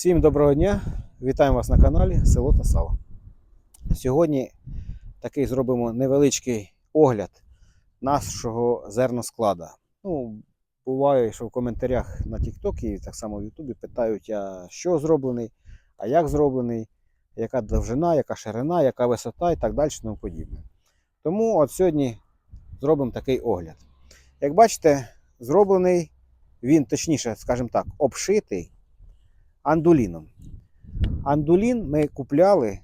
Всім доброго дня! Вітаємо вас на каналі Село та Сало. Сьогодні такий зробимо невеличкий огляд нашого зерносклада. Ну, буває, що в коментарях на TikTok і так само в Ютубі питають, а що зроблений, а як зроблений, яка довжина, яка ширина, яка висота і так далі. Тому подібне. Тому от сьогодні зробимо такий огляд. Як бачите, зроблений він, точніше, скажімо так, обшитий андуліном. Андулін ми купляли,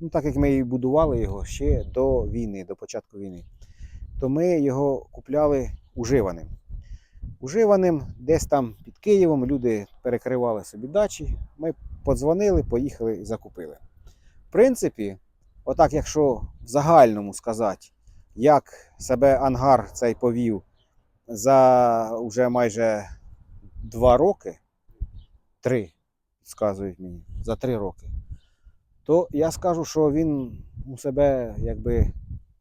ну так як ми і будували його ще до війни, до початку війни, то ми його купляли уживаним. Уживаним десь там під Києвом люди перекривали собі дачі. Ми подзвонили, поїхали і закупили. В принципі, отак, якщо в загальному сказати, як себе ангар цей повів за вже майже два роки, три, сказують мені, за три роки, то я скажу, що він у себе якби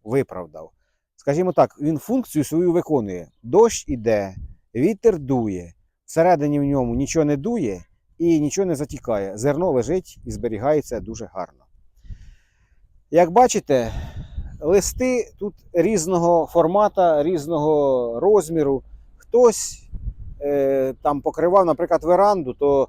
виправдав. Скажімо так, він функцію свою виконує. Дощ іде, вітер дує, всередині в ньому нічого не дує і нічого не затікає. Зерно лежить і зберігається дуже гарно. Як бачите, листи тут різного формату, різного розміру. Хтось е, там покривав, наприклад, веранду, то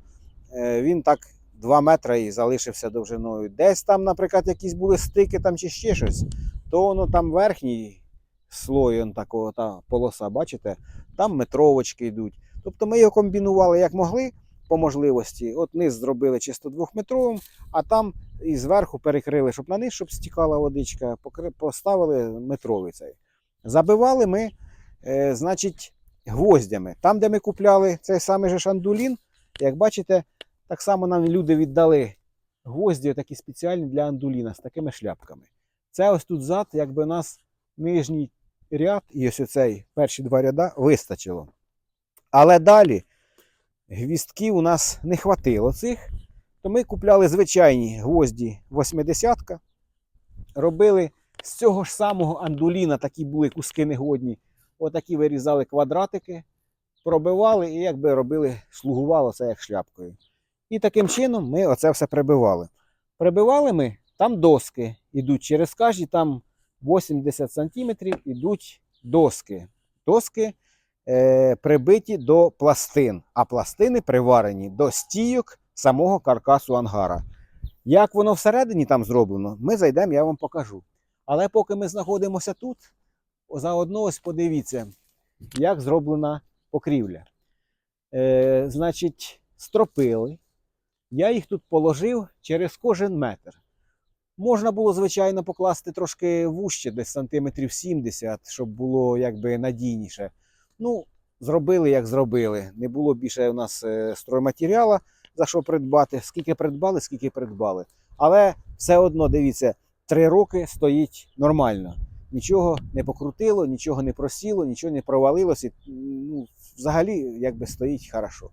він так 2 метри і залишився довжиною. Десь там, наприклад, якісь були стики там чи ще щось, то воно там верхній слой, он такого, та полоса, бачите, там метровочки йдуть. Тобто ми його комбінували як могли по можливості. От низ зробили чисто двохметровим, а там і зверху перекрили, щоб на низ, щоб стікала водичка, поставили метровий цей. Забивали ми, е, значить, гвоздями. Там, де ми купляли цей самий же шандулін, як бачите, так само нам люди віддали гвозді такі спеціальні для андуліна з такими шляпками. Це ось тут зад, якби нас нижній ряд і ось оцей перші два ряда вистачило. Але далі гвістків у нас не хватило цих, то ми купляли звичайні гвозді 80-ка. робили з цього ж самого андуліна, такі були куски негодні. Отакі вирізали квадратики, пробивали і якби робили, слугувало це як шляпкою. І таким чином ми оце все прибивали. Прибивали ми, там доски йдуть через кожні там 80 сантиметрів ідуть доски. Доски е, прибиті до пластин, а пластини приварені до стійок самого каркасу ангара. Як воно всередині там зроблено, ми зайдемо, я вам покажу. Але поки ми знаходимося тут, заодно ось подивіться, як зроблена покрівля. Е, значить, стропили. Я їх тут положив через кожен метр. Можна було, звичайно, покласти трошки вужче, десь сантиметрів 70, щоб було якби надійніше. Ну, зробили, як зробили. Не було більше у нас е, стройматеріалу, за що придбати. Скільки придбали, скільки придбали. Але все одно, дивіться, три роки стоїть нормально. Нічого не покрутило, нічого не просіло, нічого не провалилося. Ну, взагалі, якби стоїть хорошо.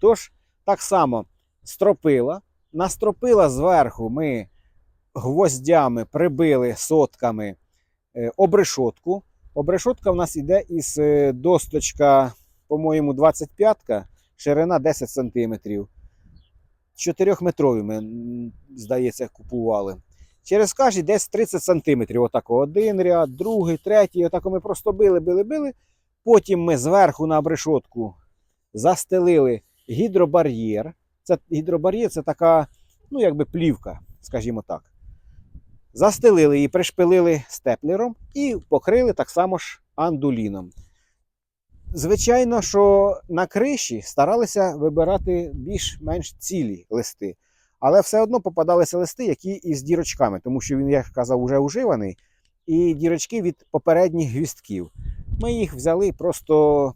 Тож, так само стропила. Настропила зверху ми гвоздями прибили сотками е, обрешотку. Обрешотка в нас йде із е, досточка, по-моєму, 25-ка, ширина 10 см. 4-метрові ми, здається, купували. Через кожні десь 30 см. Отако один ряд, другий, третій. Отако ми просто били, били, били. Потім ми зверху на обрешотку застелили гідробар'єр. Це гідробар'єр це така, ну, якби плівка, скажімо так. Застелили її, пришпилили степлером і покрили так само ж андуліном. Звичайно, що на криші старалися вибирати більш-менш цілі листи. Але все одно попадалися листи, які із дірочками, тому що він, як казав, вже уживаний, і дірочки від попередніх гвістків. Ми їх взяли, просто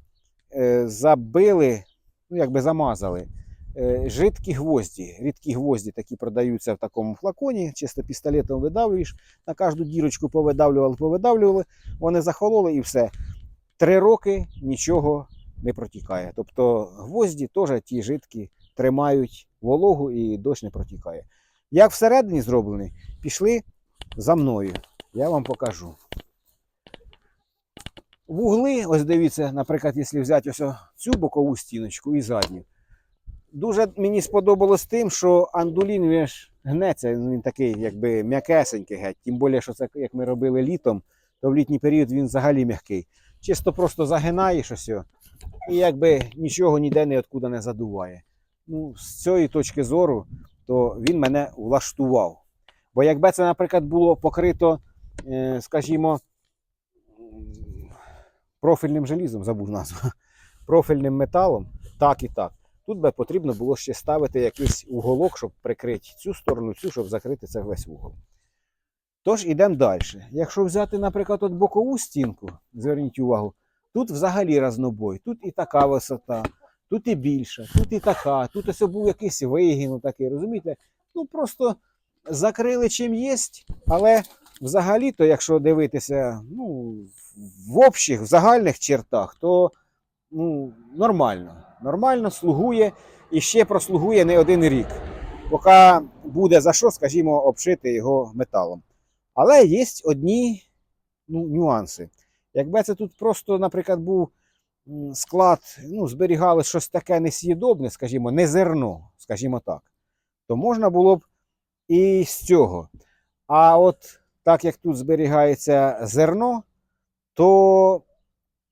е, забили, ну якби замазали. Е, жидкі гвозді. Рідкі гвозді такі продаються в такому флаконі, чисто пістолетом видавлюєш, на кожну дірочку повидавлювали, повидавлювали, вони захололи і все. Три роки нічого не протікає. Тобто гвозді теж ті жидкі тримають вологу і дощ не протікає. Як всередині зроблені, пішли за мною. Я вам покажу. Вугли, ось дивіться, наприклад, якщо взяти ось цю бокову стіночку і задню, Дуже мені сподобалось тим, що андулін він ж гнеться, він такий, якби м'якесенький геть. Тим більше, що це як ми робили літом, то в літній період він взагалі м'який. Чисто просто загинаєш ось і якби нічого ніде ніоткуда не задуває. Ну, з цієї точки зору, то він мене влаштував. Бо якби це, наприклад, було покрито, е, скажімо, профільним желізом, забув назву, профільним металом, так і так. Тут би потрібно було ще ставити якийсь уголок, щоб прикрити цю сторону, цю, щоб закрити це весь угол. Тож ідемо далі. Якщо взяти, наприклад, от бокову стінку, зверніть увагу, тут взагалі разнобой, тут і така висота, тут і більша, тут і така, тут ось був якийсь вигін такий, розумієте? Ну просто закрили чим є, але взагалі-то, якщо дивитися ну, в общих, в загальних чертах, то ну, нормально. Нормально слугує і ще прослугує не один рік, поки буде за що, скажімо, обшити його металом. Але є одні ну, нюанси. Якби це тут просто, наприклад, був склад, ну, зберігали щось таке несъєдобне, скажімо, не зерно, скажімо так, то можна було б і з цього. А от так як тут зберігається зерно, то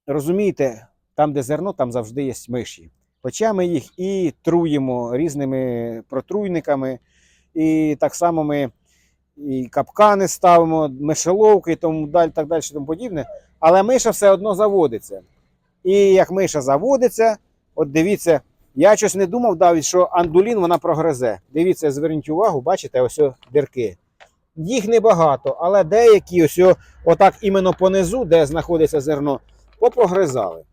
розумієте, там, де зерно, там завжди є миші. Хоча ми їх і труємо різними протруйниками, і так само ми і капкани ставимо, мишеловки і тому далі, так далі, тому подібне. Але миша все одно заводиться. І як миша заводиться, от дивіться, я щось не думав навіть, що андулін вона прогризе. Дивіться, зверніть увагу, бачите, ось дірки. Їх небагато, але деякі ось отак іменно понизу, де знаходиться зерно, попрогризали.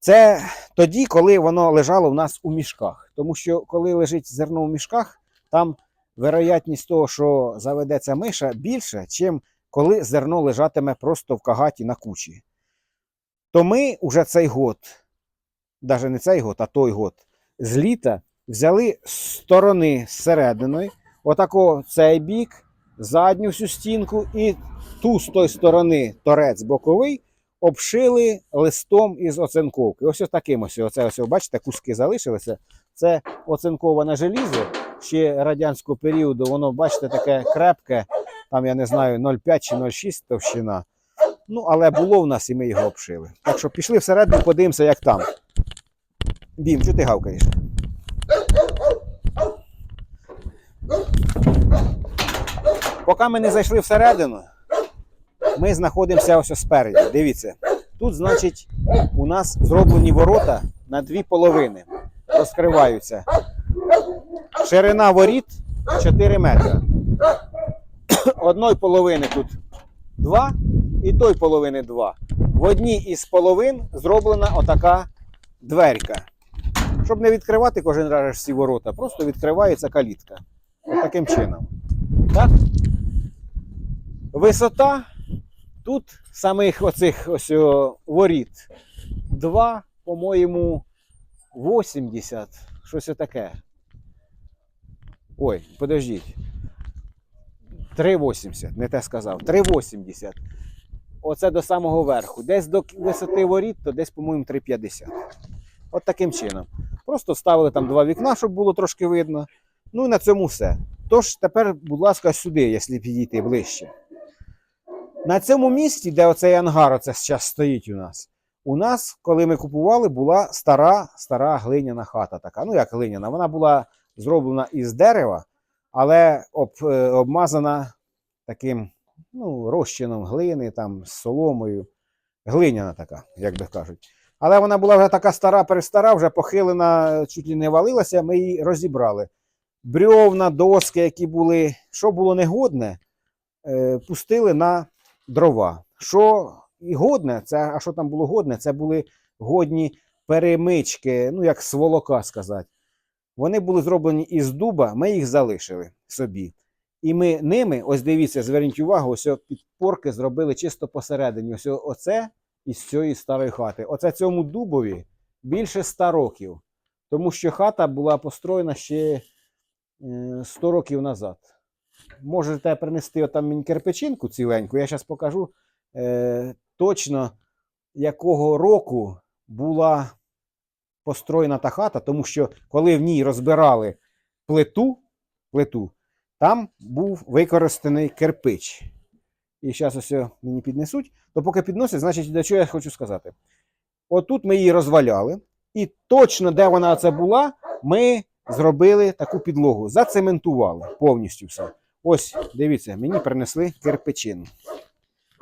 Це тоді, коли воно лежало в нас у мішках. Тому що коли лежить зерно у мішках, там вероятність того, що заведеться миша, більша, чим коли зерно лежатиме просто в кагаті на кучі. То ми уже цей год, навіть не цей год, а той год, з літа взяли з сторони зсерединої, отако цей бік, задню всю стінку і ту з тої сторони торець боковий обшили листом із оцинковки. Ось таким ось. Оце ось, бачите, куски залишилися. Це оцинковане желізо ще радянського періоду. Воно, бачите, таке крепке, там, я не знаю, 0,5 чи 0,6 товщина. Ну, але було в нас і ми його обшили. Так що пішли всередину, подивимося, як там. Бім, що ти гавкаєш? Поки ми не зайшли всередину, ми знаходимося ось спереді. Дивіться, тут, значить, у нас зроблені ворота на дві половини. Розкриваються. Ширина воріт 4 метри. Одної половини тут 2 і той половини 2. В одній із половин зроблена отака дверка. Щоб не відкривати кожен раз всі ворота, просто відкривається калітка. От таким чином. Так? Висота тут самих оцих ось воріт 2, по-моєму, 80, щось таке. Ой, подождіть. 3,80, не те сказав. 3,80. Оце до самого верху. Десь до к- висоти воріт, то десь, по-моєму, 3,50. От таким чином. Просто ставили там два вікна, щоб було трошки видно. Ну і на цьому все. Тож тепер, будь ласка, сюди, якщо підійти ближче. На цьому місці, де оцей ангар оце зараз стоїть у нас, у нас, коли ми купували, була стара, стара глиняна хата така. Ну, як глиняна, вона була зроблена із дерева, але об, е, обмазана таким ну, розчином глини, там, з соломою. Глиняна така, як би кажуть. Але вона була вже така стара, перестара, вже похилена, чуть ли не валилася, ми її розібрали. Брьовна, доски, які були, що було негодне, е, пустили на дрова. Що і годне, це, а що там було годне, це були годні перемички, ну як сволока сказати. Вони були зроблені із дуба, ми їх залишили собі. І ми ними, ось дивіться, зверніть увагу, ось підпорки зробили чисто посередині. Ось оце із цієї старої хати. Оце цьому дубові більше 100 років. Тому що хата була построєна ще е, 100 років назад. Можете принести отам мені кирпичинку ціленьку, я зараз покажу е, точно, якого року була построєна та хата, тому що коли в ній розбирали плиту, плиту там був використаний кирпич. І зараз ось мені піднесуть. То поки підносять, значить, до чого я хочу сказати. Отут ми її розваляли, і точно, де вона це була, ми зробили таку підлогу, зацементували повністю все. Ось, дивіться, мені принесли кирпичину.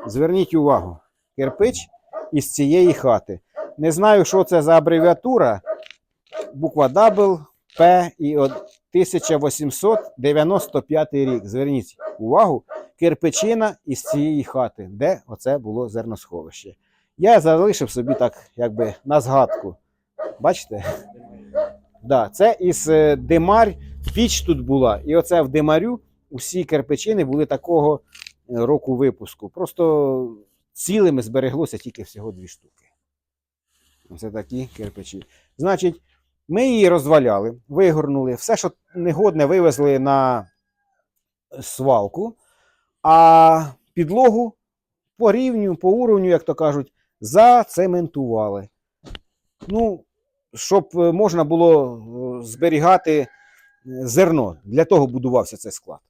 Зверніть увагу, кирпич із цієї хати. Не знаю, що це за абревіатура. Буква W, П і 1895 рік. Зверніть увагу, кирпичина із цієї хати, де оце було зерносховище. Я залишив собі так, якби на згадку. Бачите? Да, це із е, Димар, піч тут була. І оце в Димарю усі кирпичини були такого е, року випуску. Просто цілими збереглося тільки всього дві штуки. Це такі кирпичі. Значить, ми її розваляли, вигорнули, все, що негодне, вивезли на свалку, а підлогу по рівню, по уровню, як то кажуть, зацементували. Ну, щоб е, можна було е, зберігати зерно. Для того будувався цей склад.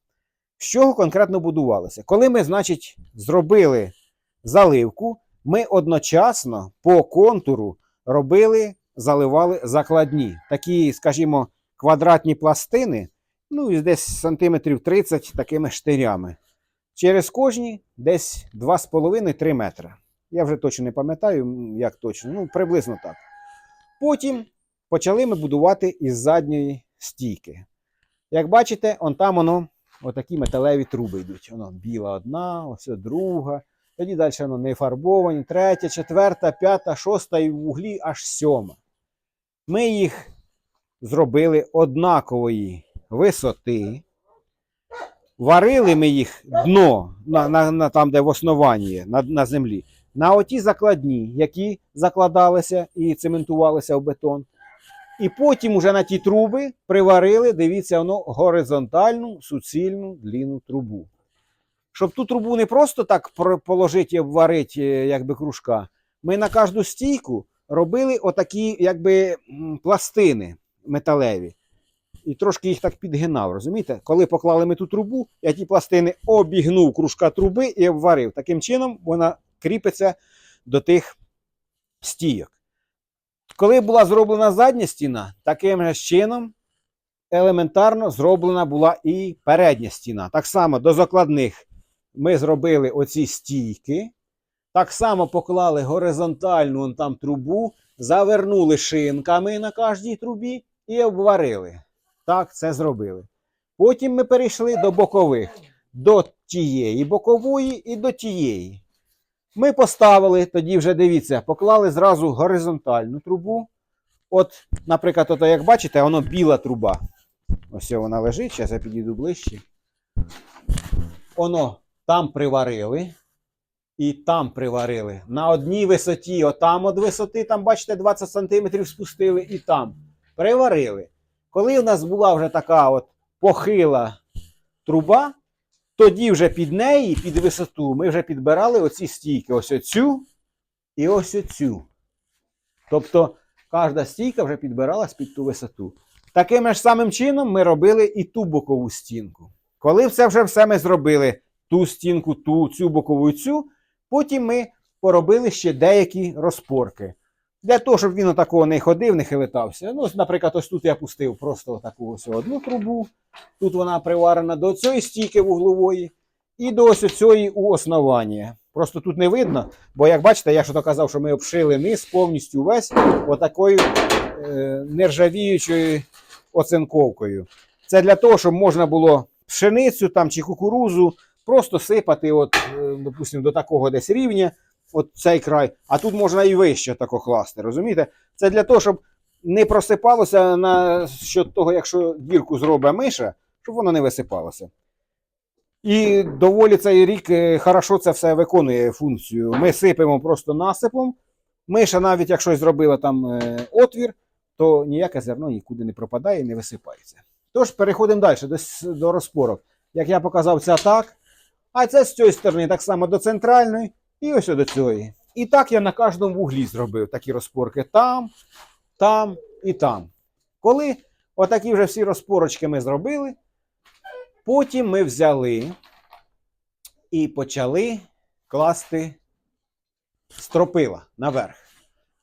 З чого конкретно будувалося? Коли ми, значить, зробили заливку, ми одночасно по контуру робили, заливали закладні. Такі, скажімо, квадратні пластини, ну і десь сантиметрів 30 такими штирями. Через кожні десь 2,5-3 метри. Я вже точно не пам'ятаю, як точно, ну приблизно так. Потім почали ми будувати із задньої стійки. Як бачите, он там воно, отакі металеві труби йдуть. Воно біла одна, ось друга. Тоді далі воно не фарбовані, третя, четверта, п'ята, шоста і в углі аж сьома. Ми їх зробили однакової висоти. Варили ми їх дно на, на, на, там, де в основанні на, на землі, на оті закладні, які закладалися і цементувалися в бетон. І потім уже на ті труби приварили, дивіться, воно горизонтальну суцільну длінну трубу. Щоб ту трубу не просто так положити і обварити, е, якби кружка, ми на кожну стійку робили отакі, якби пластини металеві. І трошки їх так підгинав, розумієте? Коли поклали ми ту трубу, я ті пластини обігнув кружка труби і обварив. Таким чином вона кріпиться до тих стійок. Коли була зроблена задня стіна, таким же чином елементарно зроблена була і передня стіна. Так само до закладних ми зробили оці стійки, так само поклали горизонтальну там трубу, завернули шинками на кожній трубі і обварили. Так, це зробили. Потім ми перейшли до бокових, до тієї бокової і до тієї. Ми поставили, тоді вже дивіться, поклали зразу горизонтальну трубу. От, наприклад, ото, як бачите, воно біла труба. Ось вона лежить, зараз я підійду ближче. Воно там приварили. І там приварили. На одній висоті, отам от висоти, там, бачите, 20 см спустили, і там. Приварили. Коли у нас була вже така от похила труба, тоді вже під неї, під висоту, ми вже підбирали оці стійки. Ось оцю і ось оцю. Тобто кожна стійка вже підбиралась під ту висоту. Таким ж самим чином ми робили і ту бокову стінку. Коли все вже все ми зробили, ту стінку, ту, цю бокову цю, потім ми поробили ще деякі розпорки. Для того, щоб він отакого не ходив, не хилитався. Ну, наприклад, ось тут я пустив просто таку ось одну трубу. Тут вона приварена до цієї стійки вуглової і до ось цієї у основання. Просто тут не видно, бо як бачите, я ж то казав, що ми обшили низ повністю весь отакою е, нержавіючою оцинковкою. Це для того, щоб можна було пшеницю там чи кукурузу просто сипати, от, е, допустимо, до такого десь рівня, от цей край, а тут можна і вище тако класти, розумієте? Це для того, щоб не просипалося на що того, якщо дірку зробить миша, щоб воно не висипалося. І доволі цей рік е, хорошо це все виконує функцію. Ми сипемо просто насипом. Миша, навіть якщо зробила там е, отвір, то ніяке зерно нікуди не пропадає і не висипається. Тож переходимо далі до, до розпорок. Як я показав, це так. А це з цієї сторони так само до центральної і ось до цієї. І так я на кожному вуглі зробив такі розпорки. Там, там і там. Коли отакі вже всі розпорочки ми зробили, потім ми взяли і почали класти стропила наверх.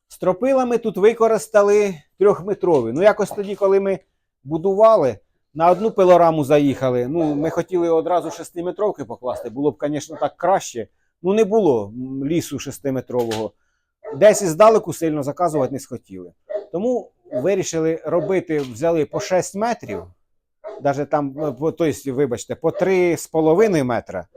Стропила ми тут використали трьохметрові. Ну, якось тоді, коли ми будували, на одну пилораму заїхали. Ну, ми хотіли одразу шестиметровки покласти. Було б, звісно, так краще. Ну, не було лісу шестиметрового. Десь іздалеку сильно заказувати не схотіли. Тому вирішили робити, взяли по 6 метрів, навіть там, е, тобто, вибачте, по 3,5 метра.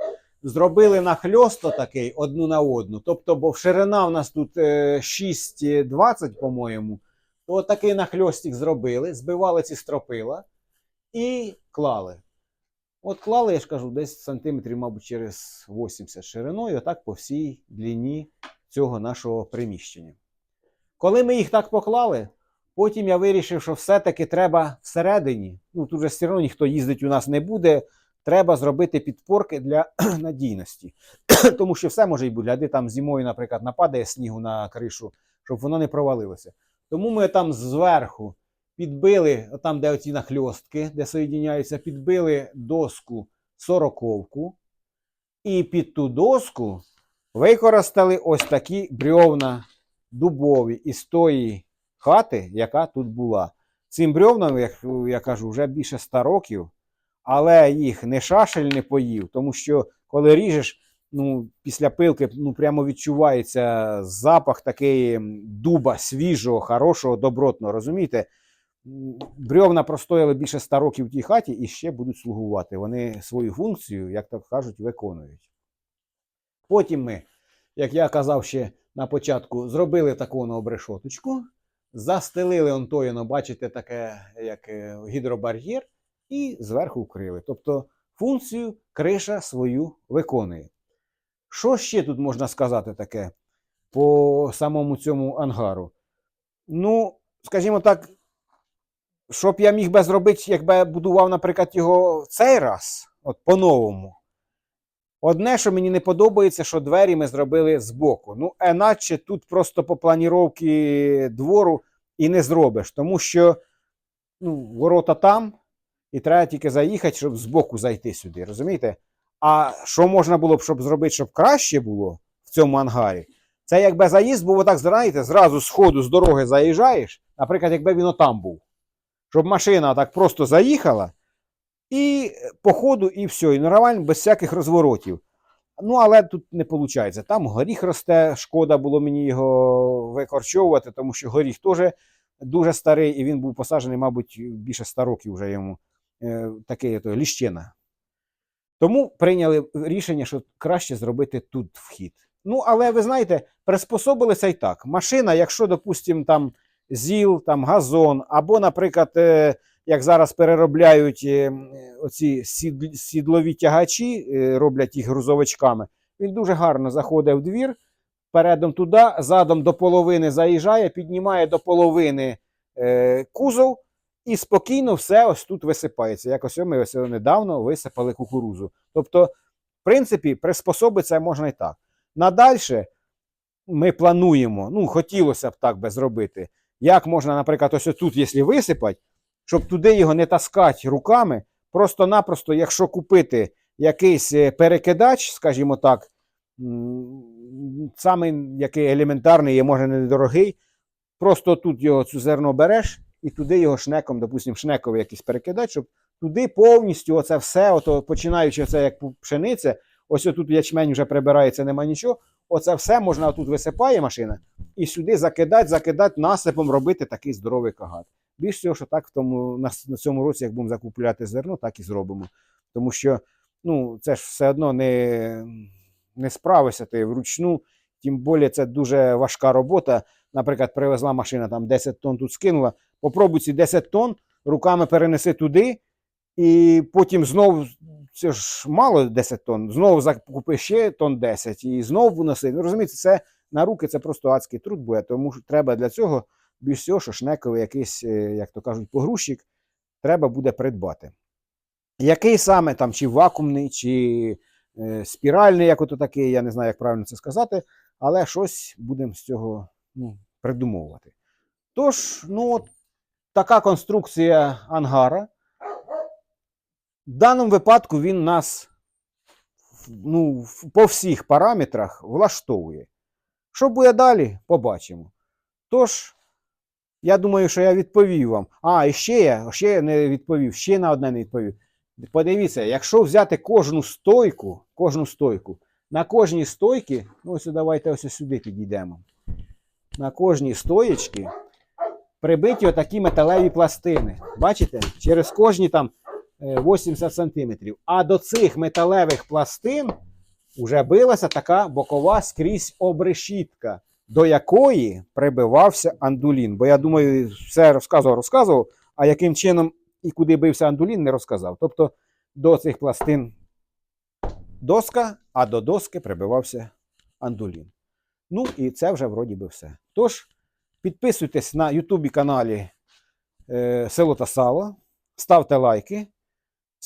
Зробили нахльосто такий одну на одну. Тобто, бо ширина в нас тут е, 6,20, по-моєму. То такий нахльостик зробили, збивали ці стропила і клали. От клали, я ж кажу, десь сантиметрів, мабуть, через 80 шириною, отак по всій длині цього нашого приміщення. Коли ми їх так поклали, потім я вирішив, що все-таки треба всередині, ну тут же все одно ніхто їздить у нас не буде, треба зробити підпорки для надійності. Тому що все може й бути. Там зимою, наприклад, нападає снігу на кришу, щоб воно не провалилося. Тому ми там зверху підбили, там, де оці нахльостки, де соєдиняються, підбили доску сороковку. І під ту доску використали ось такі брьовна дубові із тої хати, яка тут була. Цим брьовнам, як я кажу, вже більше 100 років, але їх не шашель не поїв, тому що коли ріжеш, ну, після пилки ну, прямо відчувається запах такий дуба свіжого, хорошого, добротного. Розумієте? Брьовна простояли більше 100 років в тій хаті і ще будуть слугувати. Вони свою функцію, як так кажуть, виконують. Потім ми, як я казав ще на початку, зробили таку обрешоточку, застелили онтоїно, бачите, таке як е, гідробар'єр, і зверху вкрили. Тобто функцію криша свою виконує. Що ще тут можна сказати таке по самому цьому ангару? Ну, скажімо так, що б я міг би зробити, якби будував, наприклад, його в цей раз, от по-новому. Одне, що мені не подобається, що двері ми зробили збоку. Ну, іначе тут просто по планіровці двору і не зробиш, тому що ну, ворота там, і треба тільки заїхати, щоб збоку зайти сюди. Розумієте? А що можна було б, щоб зробити, щоб краще було в цьому ангарі? Це якби заїзд був отак, знаєте, зразу з ходу з дороги заїжджаєш, наприклад, якби він отам був. Щоб машина так просто заїхала, і по ходу, і все, і нормально, без всяких розворотів. Ну, але тут не виходить. Там горіх росте, шкода було мені його викорчовувати, тому що горіх теж дуже старий, і він був посаджений, мабуть, більше 100 років вже йому. Е, такий ліщина. Тому прийняли рішення, що краще зробити тут вхід. Ну, але ви знаєте, приспособилися і так. Машина, якщо, допустимо, там зіл, там газон, або, наприклад, е, як зараз переробляють е, оці сідлові тягачі, е, роблять їх грузовичками, він дуже гарно заходить в двір, передом туди, задом до половини заїжджає, піднімає до половини кузов і спокійно все ось тут висипається. Якось ми ось недавно висипали кукурузу. Тобто, в принципі, приспособитися можна і так. Надальше ми плануємо, ну, хотілося б так би зробити. Як можна, наприклад, ось тут, якщо висипати, щоб туди його не таскати руками, просто-напросто, якщо купити якийсь е, перекидач, скажімо так, самий який елементарний, є, може недорогий, просто тут його цю зерно береш і туди його шнеком, допустимо, шнековий якийсь перекидач, щоб туди повністю оце все, ото, починаючи це як пшениця, ось тут ячмень вже прибирається, нема нічого. Оце все можна тут висипає машина і сюди закидати, закидати насипом, робити такий здоровий кагат. Більш всього, що так в тому, на, на цьому році, як будемо закупляти зерно, так і зробимо. Тому що ну, це ж все одно не, не справишся ти вручну, тим більше це дуже важка робота. Наприклад, привезла машина там 10 тонн тут скинула. Попробуй ці 10 тонн руками перенеси туди, і потім знову, це ж мало 10 тонн, знову закупи ще тонн 10 і знову носи. Ну, розумієте, це на руки це просто адський труд буде, тому що треба для цього більш всього, що шнековий якийсь, е, як то кажуть, погрузчик треба буде придбати. Який саме там, чи вакуумний, чи е, спіральний, як ото такий, я не знаю, як правильно це сказати, але щось будемо з цього ну, придумовувати. Тож, ну, от така конструкція ангара. В даному випадку він нас ну, по всіх параметрах влаштовує. Що буде далі, побачимо. Тож, я думаю, що я відповів вам. А, і ще я, ще не відповів, ще на одне не відповів. Подивіться, якщо взяти кожну стойку, кожну стойку, на кожній стойці, ну ось давайте ось сюди підійдемо. На кожній стоєчці прибиті отакі металеві пластини. Бачите? Через кожні там 80 сантиметрів. А до цих металевих пластин вже билася така бокова скрізь обрешітка, до якої прибивався андулін. Бо я думаю, все розказував, розказував, а яким чином і куди бився андулін, не розказав. Тобто до цих пластин доска, а до доски прибивався андулін. Ну і це вже вроді би все. Тож, підписуйтесь на Ютубі каналі е, Село та Сало, ставте лайки.